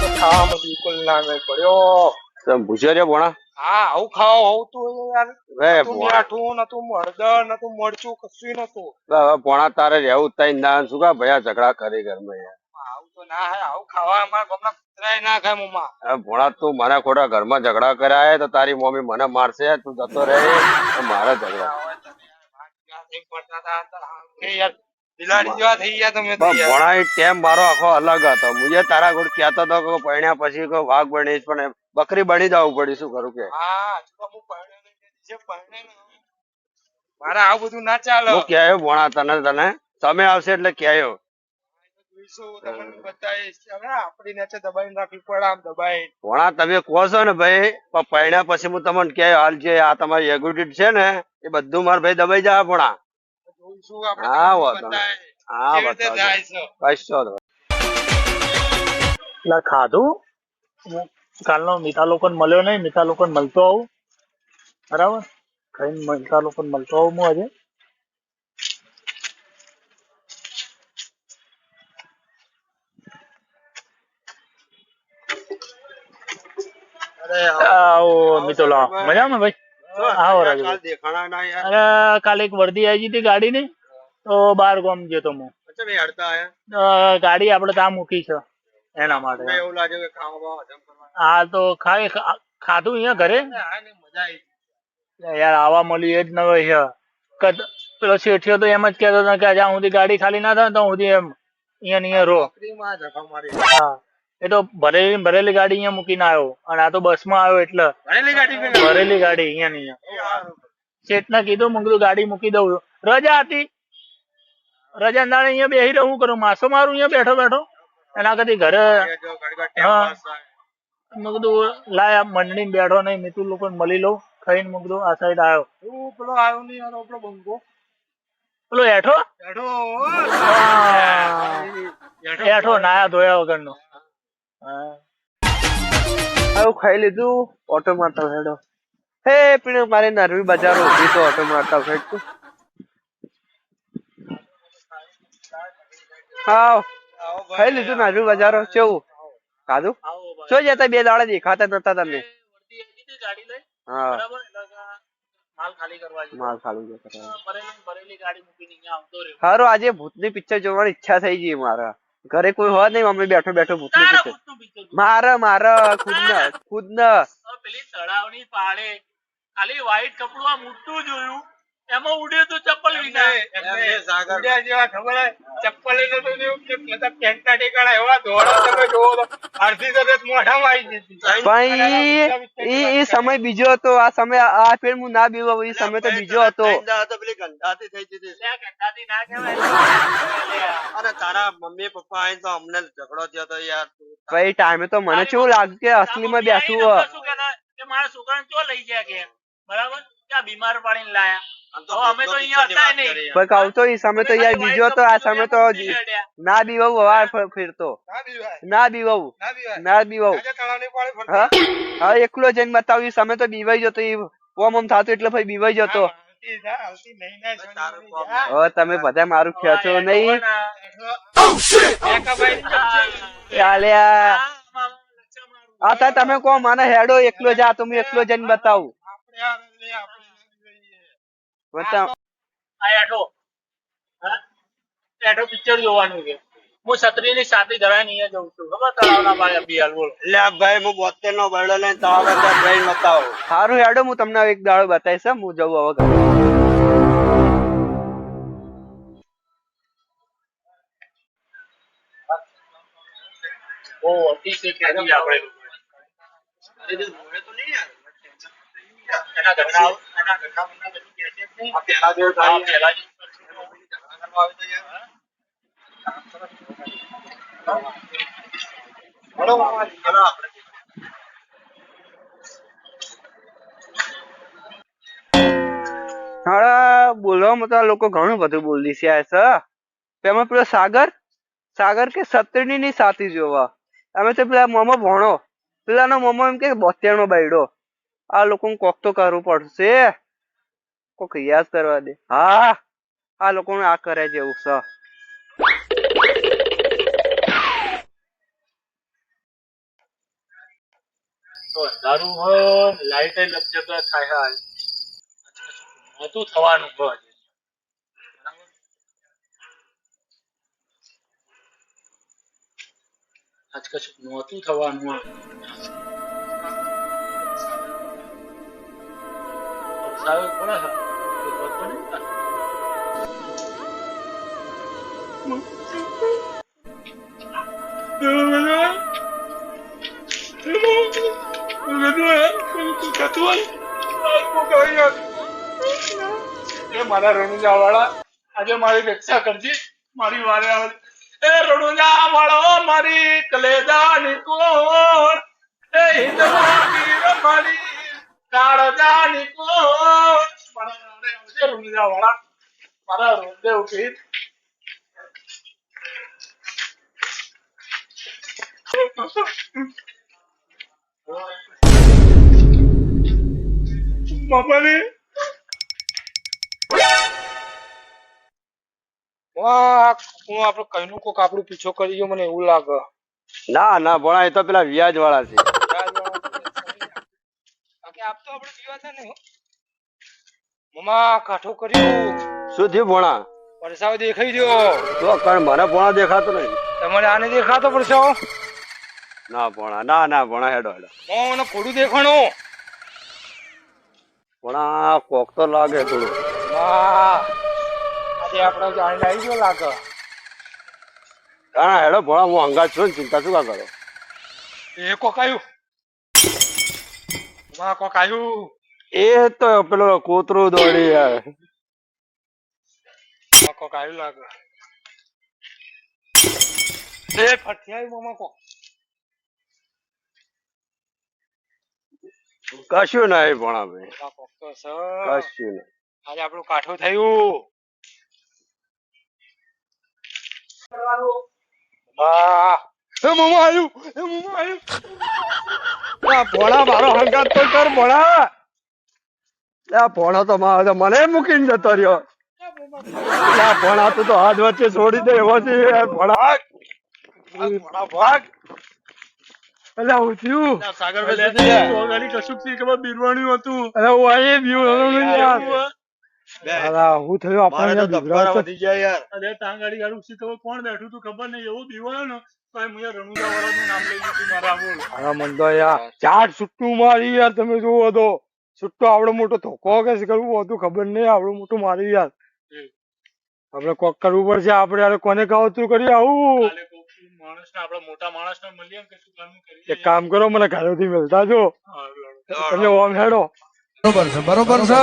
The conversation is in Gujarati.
તો ખાવામાં બિલકુલ ના મેં પડ્યો. તમે ભૂસ્યો છે ભોણા હા આવું ખાવા હોય યાર. વે મીઠું નતું હળદર નતું મરચું કશું નતું ભોણા તારે રહેવું તઈ ના શું કા ભયા ઝઘડા કરી ઘરમાં યાર. આવું તો ના હે આવું ખાવા અમારા ગામના કૂતરાય ના ખાય મમ્મા ભોણા તું મારા ખોટા ઘરમાં ઝઘડા કર્યા તો તારી મમ્મી મને મારશે તું જતો રહે મારા ઝઘડા. બિલાડી જેવા થઈ ગયા તમે તો પણ યાર. ભોણા એ ટેમ મારો આખો અલગ હતો. મુજે તારા ગુડ કહેતો હતો કે પરણ્યા પછી કોઈ વાઘ બનીશ પણ બકરી બની જવું પડી શું કરું કે? હા તો પરણ્યો મારે આવું બધું ના ચાલે. હું કહેવાય ભણા તને તને. તમે આવશે એટલે કહેવાયો જોઈશું, તમને બતાવીશ. હવે આપણી નીચે દબાઈને રાખવી પડે આમ દબાઈને. ભોણા તમે કહો છો ને ભાઈ પણ પરણ્યા પછી હું તમને કે હાલ જે આ તમારી એગ્રીમેન્ટ છે ને એ બધું મારા ભાઈ દબાઈ જાય ભોણા આપણે હા, વાંધો હા. કશો એટલે ખાધું? હું કાલનો મીઠા લોકોને મળ્યો નહીં મીઠા લોકોને મળતો આવું. બરાબર? ખાઈને મીઠા લોકોને મળતો આવું હું આજે. આવો મિતુલા મજામાં ભાઈ? રાજુ કાલ દેખાણા ના યાર. અરે કાલે એક વર્દી આવી હતી ગાડીની તો બાર ગામ ગયો તો હું. અચ્છા ભાઈ હડતા આયા. ગાડી આપણે ત્યાં મૂકી છે એના માટે. એવું લાગે કે ખાવા હજમ કરવા. હા તો ખાય ખાધું અહીંયા ઘરે? મજા આવી યાર આવા મળ્યું એ જ ન હોય છે. કે પેલો શેઠિયો તો એમ જ કહેતો હતો કે જ્યાં સુધી ગાડી ખાલી ના થાય તો સુધી એમ અહીંયા ને અહીંયા રો હા. એ તો ભરેલી ભરેલી ગાડી અહીંયા મૂકીને આવ્યો. અને આ તો બસમાં આવ્યો એટલે. ભરેલી ગાડી ભરેલી ગાડી અહીંયા ને શેઠ ને કીધું મેં ગાડી મૂકી દઉં. રજા હતી. રજા ના અહીંયા બેસી રહું કરું? માસો મારું અહીંયા બેઠો બેઠો? એના કરતી ઘરે હા. મેં કીધું લાય મંડળી બેઠો નહીં મિતુલ લોકો મળી લઉં ખાઈને મેં કીધું આ સાઈડ આવ્યો. પેલો આવ્યો નહીં આપણો બંગો. પેલો હેઠો? એઠો એઠો હેઠો નાયા ધોયા વગરનો. હા. આવું ખાઈ લીધું ઓટો મારતા હેડો. હે પીણે મારે નરવી બજારો ઊભી તો ઓટો મારતા હેડ હાવ. ખાઈ લીધું નરવી બજારો. કેવું? ખાધું? શું જતા બે દાડા દેખાતા નતા તમને? હા. માલ ખાલી કરવા. માલ ખાલી કરવા હારું આજે ભૂતની પિક્ચર જોવાની ઈચ્છા થઈ ગઈ મારા. ઘરે કોઈ હોય નહીં મમ્મી બેઠો બેઠો ભૂતની પિક્ચર. મારે મારે ખુદ ખુદને ખુદ ને પેલી તળાવની પાળે ખાલી વ્હાઈટ કપડું આ મોટું જોયું. એમાં ઉડ્યું તું ચપ્પલ વિના. ઉડ્યા જેવા ખબર ચપ્પલ લઈને તો એવું કે બધા પેન્ટના ઠેકાણા એવા ધોળા તમે જોવો તો અડધી તરત મોઢામાં આવી જતી. પણ ઈ ઈ- ઈ સમય બીજો હતો. આ સમય આ ફિલ્મ હું ના બીવો એ સમય તો બીજો હતો. ત્રણ પેલી ગંધાતી થઈ જતી લે, ના કહેવાય. અરે તારા મમ્મી પપ્પા આઈને તો અમને ઝઘડો થયો તો યાર ભાઈ ટાઈમે તો મને કેવું લાગ્યું કે અસલીમાં માં બેઠું કે મારા છોકરાને ચો લઈ ગયા કે? બરાબર? ક્યાં આ બીમાર પાડીને લાયા? હવે અમે તો અહીંયા હતા નહીં. પણ કહું તો ઈ સમય તો યાર બીજો હતો આ સમય તો ના બીવવું હવા ફ- ના બીવવું ના બીવવું ફરતી. હા? હા એકલો જઈને બતાવ્યું સામે સમય તો બીવાઈ જતો ઈ ઓમ ઓમ થતું એટલે ભાઈ બીવાઈ જતો. તમે બધા મારું ખેંચો નહીં. ચાલ્યા. આ આ તમે કહો મને હેડો એકલો જા તો હું એકલો જઈને બતાવું આપણે આ લઈએ, આપણે લઈએ. આ એઠો પિક્ચર જોવાનું છે. હું છત્રીની સાથે ધરાઈને અહીંયા જઉં છું. ખબર તળાવના પાળે બિહાર બોલો. લે ભાઈ હું બોતેર નો બરડો લઈને તળાવ જઈને બતાવો. સારું હેડો હું તમને એક દાડો બતાવીશ હું. જઉં હવે ઓ અતિશય ખેંચી આપણે એના ઘરના એના ઘરના બધા બધું છે જ હા, પહેલા બોલવામાં તો લોકો ઘણું બધું બોલી છે તેમાં પેલો સાગર? સાગર કે સત્રની ની સાથી જોવા. અમે તો પેલા મોમો ભણો. પેલાનો મોમો એમ કે બોતેર નો બાયડો. આ લોકો કોક તો કરવું પડશે. કોક યાદ કરવા દે. હા, આ લોકોને આ કરે જેવું છે. તો અંધારું હોય લાઈટ થાય હાલ. થવાનું હોય? આજ. કશું થવાનું વરસાદ વાળા, આજે મારી રક્ષા કરજે, મારી વારે એ રણુજા વાળો, મારી કલેજા ની એ હિંદમાં મારી કાળજા ની વાળા મારા રોંદે ઉઠી બાપાને વાહ, હું આપડે કઈનું કોક આપડું પીછો કરી ગયો મને એવું લાગે. ના ના ભણા એ તો પેલા વ્યાજ વાળા છે. આપતો આપડે પીવા છે હો. મમા કાઠો કર્યું શું થયું ભણા? પરસાવ દેખાઈ રહ્યો. તો કણ મને ભણા દેખાતો નહીં. તમારે આને દેખાતો પરસાવ? ના ભણા ના ના ભણા હેડો હેડો. મને ખોડું દેખાણો. ભણા કોક તો લાગે થોડું. વાહ, આજે આપણે જાણી આવી ગયો લાગે. ના હેડો ભણા હું અંગાત છું ચિંતા શું કા કરો? એ કોક આવ્યું. કોક આવ્યું. એ તો પેલો કૂતરું દોડી યાર મા કોક લાગે એ ફટિયાઈ કોક કશું નહીં ભણા ભાઈ કશું નહીં. આજે આપણું કાઠું થયું. ભણા મારો હંગાત તો કર ભણા આ તો મારે તો મને મૂકીને જતો રહ્યો. આ ભણા તું તો હાથ વચ્ચે છોડી દે એવો છે ભણાક ભણા ભાગ. એટલે હું થયું? સાગર અલે તો યાર. ગાડી કશુંકથી ખબર બીરવાણ્યું હતું. અરે હું અહીં બીવું યાર અલા, હું થયું આપણે મારે તો અહીંયા ધબકારા तो બિગડાવતો વધી ગયા યાર. અરે ત્યાં ગાડી ગાડું સી ખબર કોણ બેઠું તું ખબર નહીં એવું બીવાયો ને? તો એમ અહીંયા રણુજા વાળાનું નામ લઈ લીધું મારા બોલ અરે મન યાર ચાર સુટ્ટું મારી યાર તમે જોવો તો. સુટ્ટો આવડો મોટો ધોકો કે કરવું હતું ખબર નહીં આવડું મોટું મારી યાર આપણે કોક કરવું પડશે આપણે યાર કોને કાવતરું કરી આવું. એક કામ કરો મને ઘરેથી મળતા જો. હા, લડો. તમે ઓમ હેડો. બરોબર છે બરોબર છે